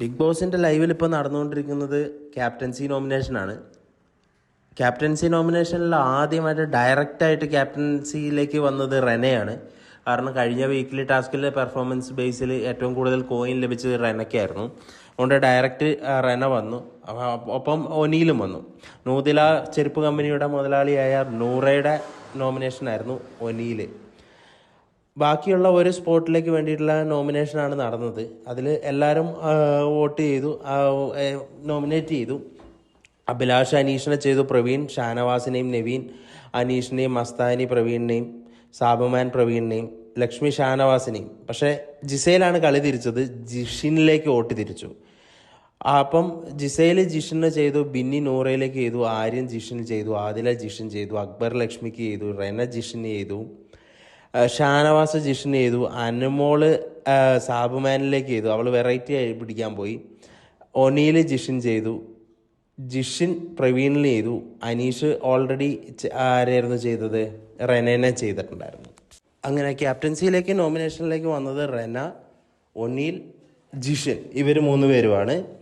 Big ബോസിന്റെ ലൈവിൽ ഇപ്പോൾ നടന്നുകൊണ്ടിരിക്കുന്നത് ക്യാപ്റ്റൻസി നോമിനേഷനാണ് ക്യാപ്റ്റൻസി നോമിനേഷനിൽ ആദ്യമായിട്ട് ഡയറക്റ്റായിട്ട് ക്യാപ്റ്റൻസിയിലേക്ക് വന്നത് റെനയാണ്. കാരണം കഴിഞ്ഞ വീക്കിലെ ടാസ്കിലെ പെർഫോമൻസ് ബേസിൽ ഏറ്റവും കൂടുതൽ കോയിൻ ലഭിച്ചത് റെനയ്ക്കായിരുന്നു. അതുകൊണ്ട് ഡയറക്റ്റ് റെന വന്നു. ഒപ്പം ഒനിയിലും വന്നു. നൂതില ചെരുപ്പ് കമ്പനിയുടെ മുതലാളിയായ നൂറയുടെ നോമിനേഷനായിരുന്നു ഒനീൽ ബാക്കിയുള്ള ഒരു സ്പോട്ടിലേക്ക് വേണ്ടിയിട്ടുള്ള നോമിനേഷനാണ് നടന്നത്. അതിൽ എല്ലാവരും വോട്ട് ചെയ്തു നോമിനേറ്റ് ചെയ്തു. അഭിലാഷ് അനീഷിനെ ചെയ്തു പ്രവീൺ ഷാനവാസിനെയും നവീൻ അനീഷിനെയും മസ്താനി പ്രവീണിനെയും സാബുമാൻ പ്രവീണിനെയും ലക്ഷ്മി ഷാനവാസിനെയും. പക്ഷേ ജിസയിലാണ് കളി തിരിച്ചത് ജിഷിനിലേക്ക് വോട്ട് തിരിച്ചു. അപ്പം ജിസയിൽ ജിഷിന് ചെയ്തു ബിന്നി നൂറയിലേക്ക് ചെയ്തു ആര്യൻ ജിഷിന് ചെയ്തു ആദില ജിഷിൻ ചെയ്തു അക്ബർ ലക്ഷ്മിക്ക് ചെയ്തു റെന ജിഷിന് ചെയ്തു. ഷാനവാസ് ജിഷൻ ചെയ്തു. അനുമോൾ സാബുമാനിലേക്ക് ചെയ്തു. അവൾ വെറൈറ്റി ആയി പിടിക്കാൻ പോയി. ഒനീൽ ജിഷൻ ചെയ്തു. ജിഷിൻ പ്രവീണിന് ചെയ്തു. അനീഷ് ഓൾറെഡി ആരായിരുന്നു ചെയ്തത്? റെനേനെ ചെയ്തിട്ടുണ്ടായിരുന്നു. അങ്ങനെ ക്യാപ്റ്റൻസിയിലേക്ക് നോമിനേഷനിലേക്ക് വന്നത് റെന ഒനീൽ ജിഷിൻ ഇവർ മൂന്ന് പേരുമാണ്.